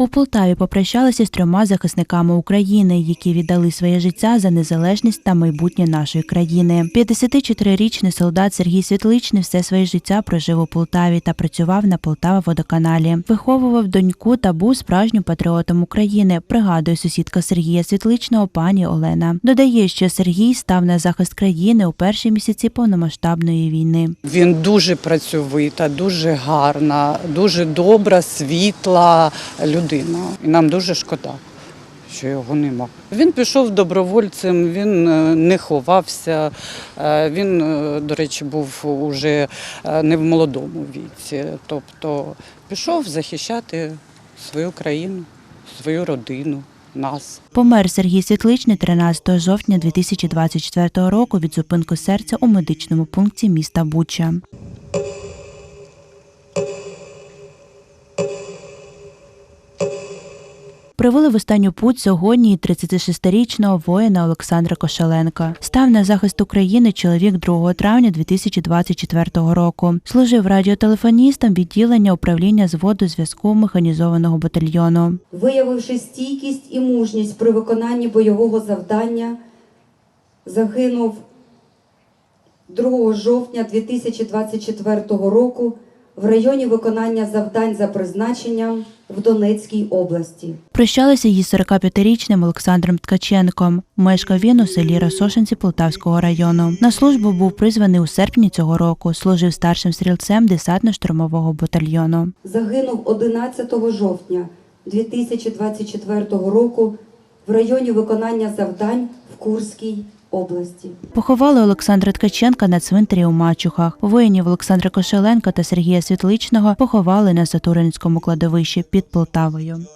У Полтаві попрощалися з трьома захисниками України, які віддали своє життя за незалежність та майбутнє нашої країни. 54-річний солдат Сергій Світличний все своє життя прожив у Полтаві та працював на Полтава водоканалі. Виховував доньку та був справжнім патріотом України. Пригадує сусідка Сергія Світличного пані Олена. Додає, що Сергій став на захист країни у перші місяці повномасштабної війни. Він дуже працьовита, дуже гарна, дуже добра, світла людина. І нам дуже шкода, що його нема. Він пішов добровольцем, він е, не ховався. Е, Він, е, до речі, був уже не в молодому віці. Тобто пішов захищати свою країну, свою родину, нас. Помер Сергій Світличний 13 жовтня 2024 року від зупинку серця у медичному пункті міста Буча. Привели в останню путь сьогодні і 36-річного воїна Олександра Кошеленка. Став на захист України чоловік 2 травня 2024 року. Служив радіотелефоністом відділення управління зводу зв'язку механізованого батальйону. виявивши стійкість і мужність при виконанні бойового завдання, загинув 2 жовтня 2024 року в районі виконання завдань за призначенням в Донецькій області. Прощалися із 45-річним Олександром Ткаченком. Мешкав він у селі Росошинці Полтавського району. На службу був призваний у серпні цього року. Служив старшим стрільцем десантно-штурмового батальйону. Загинув 11 жовтня 2024 року в районі виконання завдань в Курській області. Поховали Олександра Ткаченка на цвинтарі у Мачухах. Воїнів Олександра Кошеленка та Сергія Світличного поховали на Сатуринському кладовищі під Полтавою.